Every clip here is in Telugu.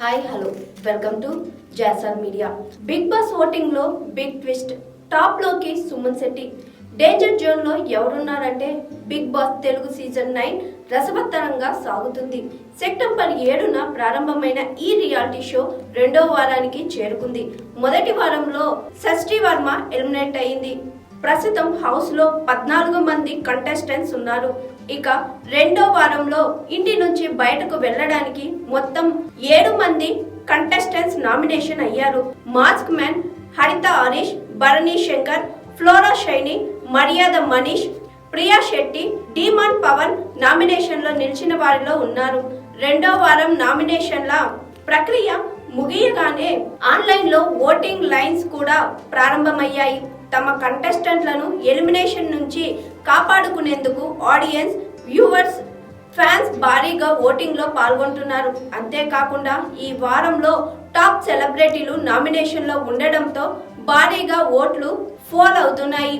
హాయ్ హలో వెల్కమ్ టు జాసర్ మీడియా బిగ్ బాస్ ఓటింగ్లో బిగ్ ట్విస్ట్ టాప్లోకి సుమన్ శెట్టి. డేంజర్ జోన్లో ఎవరున్నారంటే Bigg Boss Telugu season nine రసవత్తరంగా సాగుతుంది. సెప్టెంబర్ ఏడున ప్రారంభమైన ఈ రియాలిటీ షో రెండో వారానికి చేరుకుంది. మొదటి వారంలో షష్ఠి వర్మ ఎలిమినేట్ అయింది. ప్రస్తుతం హౌస్లో పద్నాలుగు మంది కంటెస్టెంట్స్ ఉన్నారు. ఇక రెండో వారంలో ఇంటి నుంచి బయటకు వెళ్ళడానికి మొత్తం ఏడు మంది కంటెస్టెంట్స్ నామినేషన్ అయ్యారు. Mask man Haritha Harish Bharani Shankar Flora Saini Maryada Manish Priya Shetty Demon Pawan నామినేషన్లో నిలిచిన వారిలో ఉన్నారు. రెండో వారం నామినేషన్ల ప్రక్రియ ముగియగానే ఆన్లైన్లో ఓటింగ్ లైన్స్ కూడా ప్రారంభమయ్యాయి. తమ కంటెస్టెంట్లను ఎలిమినేషన్ నుంచి కాపాడుకునేందుకు ఆడియన్స్ వ్యూవర్స్ ఫ్యాన్స్ భారీగా ఓటింగ్లో పాల్గొంటున్నారు. అంతేకాకుండా ఈ వారంలో టాప్ సెలబ్రిటీలు నామినేషన్లో ఉండడంతో భారీగా ఓట్లు ఫోల్ అవుతున్నాయి.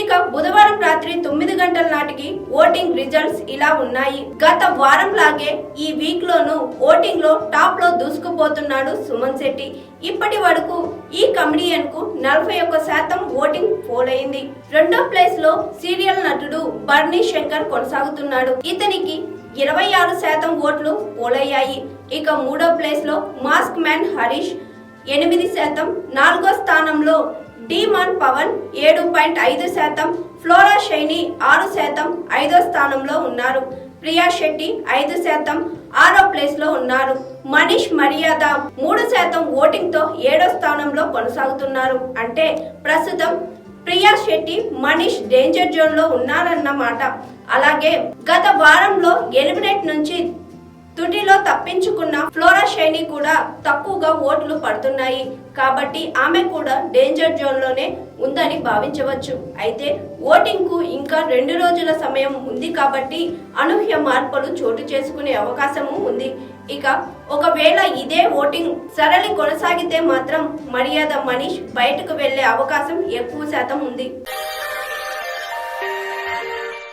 ఇక బుధవారం రాత్రి తొమ్మిది గంటల నాటికి ఓటింగ్ రిజల్ట్స్ ఇలా ఉన్నాయి. గత వారం లాగే ఈ వీక్ లోను ఓటింగ్లో టాప్లో దూసుకుపోతున్నాడు సుమన్ శెట్టి. ఇప్పటి వరకు ఈ కమెడియన్కు నలభై ఒక్క శాతం ఓటింగ్ పోల్ అయింది రెండో ప్లేస్లో సీరియల్ నటుడు బర్నీ శంకర్ కొనసాగుతున్నాడు. ఇతనికి ఇరవై ఆరు శాతం ఓట్లు పోలయ్యాయి. ఇక మూడో ప్లేస్లో మాస్క్ మ్యాన్ హరీష్ ఎనిమిది శాతం నాలుగో స్థానంలో డీమాన్ పవన్ ఏడు పాయింట్ ఐదు శాతం ఫ్లోరా షైని ఆరు శాతం ఐదో స్థానంలో ఉన్నారు. ప్రియా శెట్టి ఐదు శాతం ఆరో ప్లేస్లో ఉన్నారు. మనీష్ మర్యాద మూడు శాతం ఓటింగ్తో ఏడో స్థానంలో కొనసాగుతున్నారు. అంటే ప్రస్తుతం ప్రియా శెట్టి మనీష్ డేంజర్ జోన్లో ఉన్నారన్నమాట. అలాగే గత వారంలో ఎలిమినేట్ నుంచి తుటిలో తప్పించుకున్న ఫ్లోరా షైని కూడా తక్కువగా ఓట్లు పడుతున్నాయి. కాబట్టి ఆమె కూడా డేంజర్ జోన్లోనే ఉందని భావించవచ్చు. అయితే ఓటింగ్కు ఇంకా రెండు రోజుల సమయం ఉంది కాబట్టి అనూహ్య మార్పులు చోటు చేసుకునే అవకాశము ఉంది. ఇక ఒకవేళ ఇదే ఓటింగ్ సరళి కొనసాగితే మాత్రం మర్యాద మనీష్ బయటకు వెళ్ళే అవకాశం ఎక్కువ శాతం ఉంది.